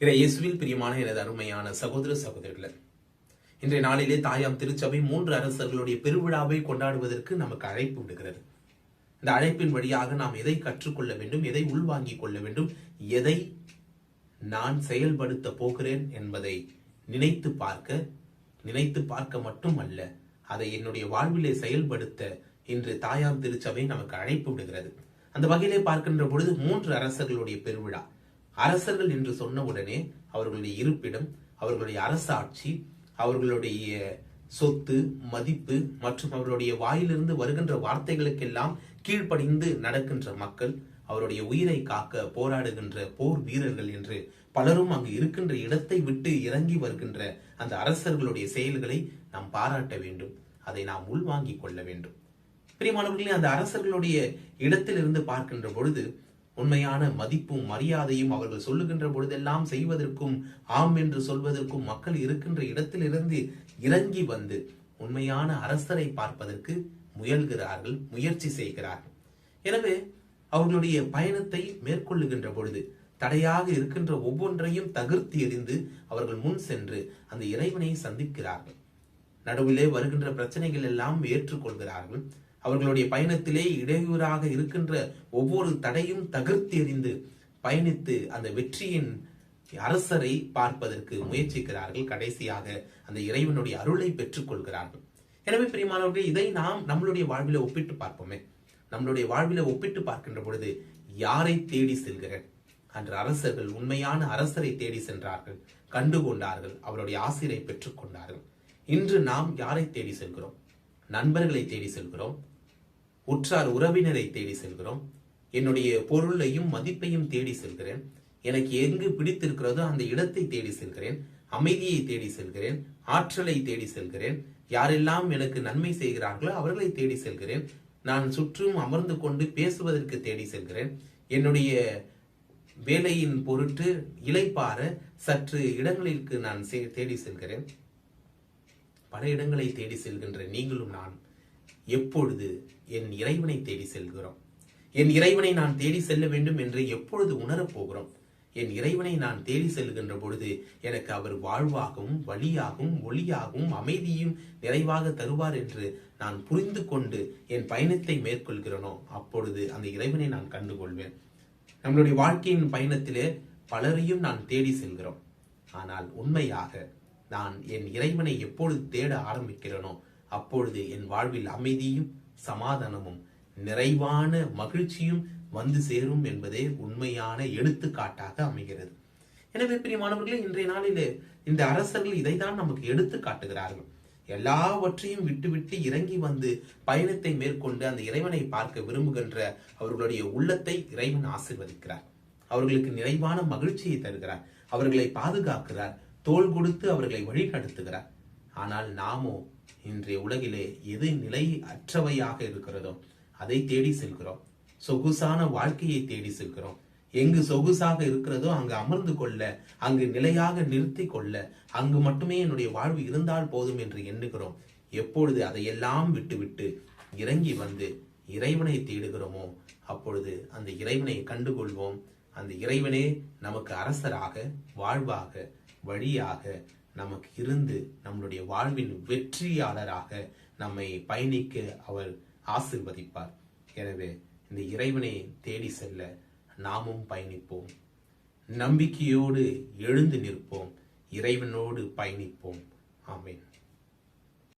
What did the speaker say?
இறை இயேசுவில் பிரியமான எனது அருமையான சகோதர சகோதரிகளே இன்றைய நாளிலே தாயாம் திருச்சபை மூன்று அரசர்களுடைய பெருவிழாவை கொண்டாடுவதற்கு நமக்கு அழைப்பு விடுகிறது. இந்த அழைப்பின் வழியாக நாம் எதை கற்றுக்கொள்ள வேண்டும் எதை உள்வாங்கிக் கொள்ள வேண்டும் எதை நான் செயல்படுத்த போகிறேன் என்பதை நினைத்து பார்க்க நினைத்து பார்க்க மட்டுமல்ல அதை என்னுடைய வாழ்விலே செயல்படுத்த இன்று தாயாம் திருச்சபை நமக்கு அழைப்பு விடுகிறது. அந்த வகையிலே பார்க்கின்ற பொழுது மூன்று அரசர்களுடைய பெருவிழா. அரசர்கள் என்று சொன்ன உடனே அவர்களுடைய இருப்பிடம் அவர்களுடைய அரசாட்சி அவர்களுடைய சொத்து மதிப்பு மற்றும் அவருடைய வாயிலிருந்து வருகின்ற வார்த்தைகளுக்கெல்லாம் கீழ்ப்படிந்து நடக்கின்ற மக்கள் அவருடைய உயிரை காக்க போராடுகின்ற போர் வீரர்கள் என்று பலரும் அங்கு இருக்கின்ற இடத்தை விட்டு இறங்கி வருகின்ற அந்த அரசர்களுடைய செயல்களை நாம் பாராட்ட வேண்டும். அதை நாம் உள்வாங்கிக் கொள்ள வேண்டும். பிரியமானவர்களே அந்த அரசர்களுடைய இடத்திலிருந்து பார்க்கின்ற பொழுது உண்மையான மதிப்பும் மரியாதையும் அவர்கள் சொல்லுகின்ற பொழுதெல்லாம் செய்வதற்கும் ஆம் என்று சொல்வதற்கும் மக்கள் இருக்கின்ற இடத்திலிருந்து இறங்கி வந்து உண்மையான அரசரை பார்ப்பதற்கு முயல்கிறார்கள் முயற்சி செய்கிறார்கள். எனவே அவர்களுடைய பயணத்தை மேற்கொள்ளுகின்ற பொழுது தடையாக இருக்கின்ற ஒவ்வொன்றையும் தகர்த்து எறிந்து அவர்கள் முன் சென்று அந்த இறைவனை சந்திக்கிறார்கள். நடுவிலே வருகின்ற பிரச்சனைகள் எல்லாம் ஏற்றுக்கொள்கிறார்கள். அவர்களுடைய பயணத்திலே இடையூறாக இருக்கின்ற ஒவ்வொரு தடையும் தகர்த்து எறிந்து பயணித்து அந்த வெற்றியின் அரசரை பார்ப்பதற்கு முயற்சிக்கிறார்கள். கடைசியாக அந்த இறைவனுடைய அருளை பெற்றுக்கொள்கிறார்கள். எனவே பிரியமானவர்கள் இதை நாம் நம்மளுடைய வாழ்வில ஒப்பிட்டு பார்ப்போமே. நம்மளுடைய வாழ்வில ஒப்பிட்டு பார்க்கின்ற பொழுது யாரை தேடி செல்கிறேன்? அன்று அரசர்கள் உண்மையான அரசரை தேடி சென்றார்கள். கண்டு கொண்டார்கள் அவருடைய ஆசிரை பெற்றுக்கொண்டார்கள். இன்று நாம் யாரை தேடி செல்கிறோம்? நண்பர்களை தேடி செல்கிறோம். உற்றார் உறவினரை தேடி செல்கிறோம். என்னுடைய பொருளையும் மதிப்பையும் தேடி செல்கிறேன். எனக்கு எங்கு பிடித்திருக்கிறதோ அந்த இடத்தை தேடி செல்கிறேன். அமைதியை தேடி செல்கிறேன். ஆற்றலை தேடி செல்கிறேன். யாரெல்லாம் எனக்கு நன்மை செய்கிறார்களோ அவர்களை தேடி செல்கிறேன். நான் சுற்றும் அமர்ந்து கொண்டு பேசுவதற்கு தேடி செல்கிறேன். என்னுடைய வேலையின் பொருட்டு இலைப்பார சற்று இடங்களிற்கு நான் தேடி செல்கிறேன். பல இடங்களை தேடி செல்கின்ற நீங்களும் நான். எப்பொழுது என் இறைவனை தேடி செல்கிறோம்? என் இறைவனை நான் தேடி செல்ல வேண்டும் என்று எப்பொழுது உணரப் போகிறோம்? என் இறைவனை நான் தேடி செல்கின்ற பொழுது எனக்கு அவர் வாழ்வாகவும் வழியாகவும் ஒளியாகவும் அமைதியும் நிறைவாக தருவார் என்று நான் புரிந்து கொண்டு என் பயணத்தை மேற்கொள்கிறேனோ அப்பொழுது அந்த இறைவனை நான் கண்டுகொள்வேன். நம்மளுடைய வாழ்க்கையின் பயணத்திலே பலரையும் நான் தேடி செல்கிறோம். ஆனால் உண்மையாக நான் என் இறைவனை எப்பொழுது தேட ஆரம்பிக்கிறேனோ அப்பொழுது என் வாழ்வில் அமைதியும் சமாதானமும் நிறைவான மகிழ்ச்சியும் வந்து சேரும் என்பதே உண்மையான எடுத்துக்காட்டாக அமைகிறது. எனவே பிரியமானவர்களே இன்றைய நாளிலே இந்த அரசர்கள் இதைதான் நமக்கு எடுத்து காட்டுகிறார்கள். எல்லாவற்றையும் விட்டுவிட்டு இறங்கி வந்து பயணத்தை மேற்கொண்டு அந்த இறைவனை பார்க்க விரும்புகின்ற அவர்களுடைய உள்ளத்தை இறைவன் ஆசிர்வதிக்கிறார். அவர்களுக்கு நிறைவான மகிழ்ச்சியை தருகிறார். அவர்களை பாதுகாக்கிறார். தோள் கொடுத்து அவர்களை வழிநடத்துகிறார். ஆனால் நாமோ இன்றைய உலகிலே எது நிலை அற்றவையாக இருக்கிறதோ அதை தேடி செல்கிறோம். சொகுசான வாழ்க்கையை தேடி செல்கிறோம். எங்கு சொகுசாக இருக்கிறதோ அங்கு அமர்ந்து கொள்ள அங்கு நிலையாக நிறுத்தி கொள்ள அங்கு மட்டுமே என்னுடைய வாழ்வு இருந்தால் போதும் என்று எண்ணுகிறோம். எப்பொழுது அதையெல்லாம் விட்டுவிட்டு இறங்கி வந்து இறைவனை தேடுகிறோமோ அப்பொழுது அந்த இறைவனை கண்டுகொள்வோம். அந்த இறைவனே நமக்கு அரசராக வாழ்வாக வழியாக நமக்கு இருந்து நம்மளுடைய வாழ்வின் வெற்றியாளராக நம்மை பயணிக்க அவர் ஆசிர்வதிப்பார். எனவே இந்த இறைவனை தேடி செல்ல நாமும் பயணிப்போம். நம்பிக்கையோடு எழுந்து நிற்போம். இறைவனோடு பயணிப்போம். ஆமேன்.